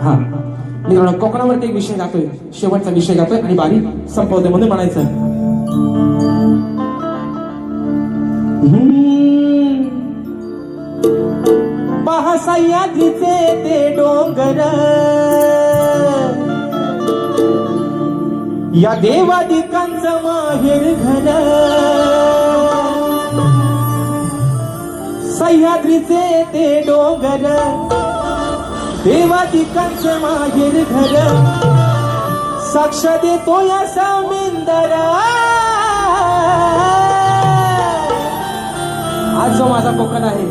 हा. कोकणावरती एक विषय गातोय. शेवटचा विषय गातोय आणि बारी संपवते म्हणून म्हणायचं. हम्म. पहा सह्याद्रीचे ते डोंगर. या देवादिकांचं माहेर घर. सह्याद्रीचे ते डोंगर. देवादिकांचं माहेर घर. साक्ष देतो या समिंदर. आज जो माझा कोकण आहे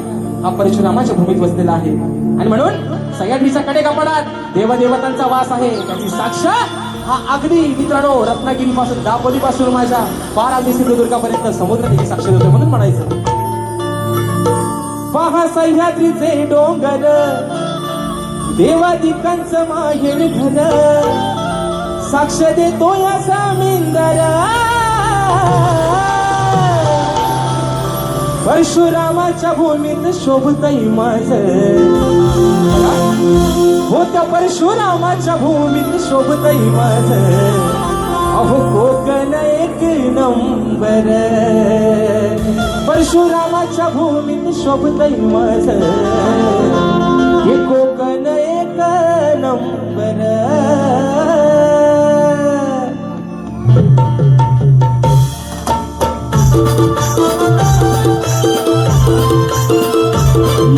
हा परशुरामाच्या भूमीत बसलेला आहे. आणि म्हणून सह्याद्रीच्या कडे कपाडात देवदेवतांचा वास आहे. त्याची साक्ष हा अगदी मित्रांनो रत्नागिरी पासून दापोली पासून माझ्या पार अगदी सिंधुदुर्गापर्यंत समुद्र त्याची साक्ष देतो म्हणून म्हणायचं. पहा सह्याद्रीचे डोंगर. देवादिकांचं माहेर घर साक्ष देतो या समिंदर परशुरामाच्या भूमीत शोभतई माझ. हो परशुरामाच्या भूमीत शोभतई माझ. अहो कोकण एक नंबर. परशुरामाच्या भूमीत शोभतई माझ.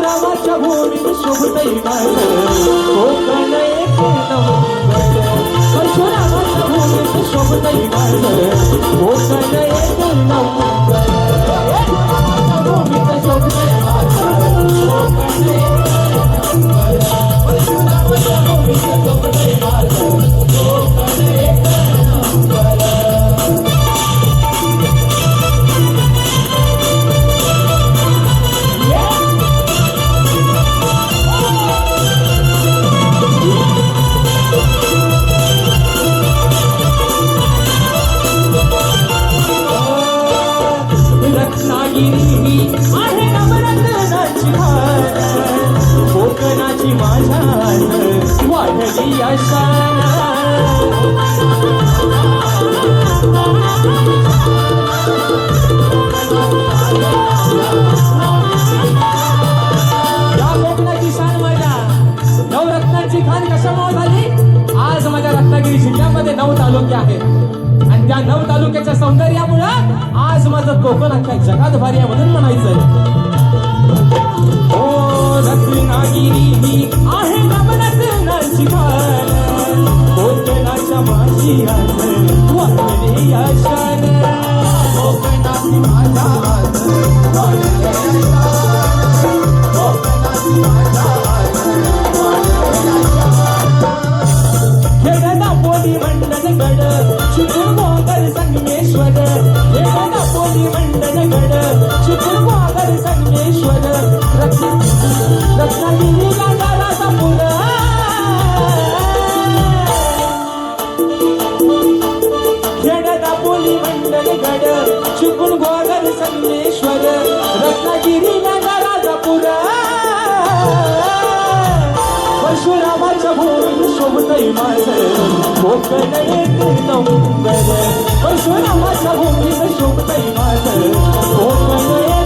परशुरामाच्या भूमीत शोभतई माझ कोकण एक नंबर परशुरामाच्या भूमीत शोभतई माझ कोकण एक कोकणाची माझ्या वाढली आशा. या कोकणाची शान माझ्या नवरत्नाची खान कशामुळे झाली? आज माझ्या रत्नागिरी जिल्ह्यामध्ये नऊ तालुके आहेत. त्या नऊ तालुक्याच्या सौंदर्यामुळं आज माझं कोकण अख्ख्या जगात भारी आहे म्हणून म्हणायचं ओ हो, रत्नागिरी ही आहे नवरत्नाची कोकणाच्या माझी आन कोकणाची माझ्या मंडन गड संगमेश्वर रत्न रत्नागिरी गाजाराचा पुर खेळणा पोली मंडन गड चिकून गोगर संगमेश्वर रत्नागिरी परशुरामाच्या भूमी शोभतई माझ कोकण एक नंबर परशुरामाच्या भूमी शोभतई माझ Konkan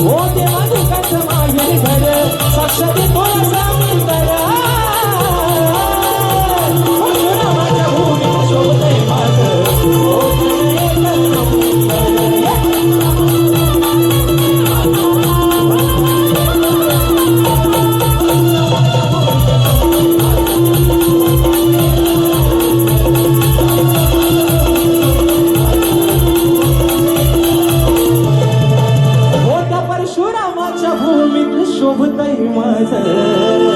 Ô, Deus! vươn tay mà giờ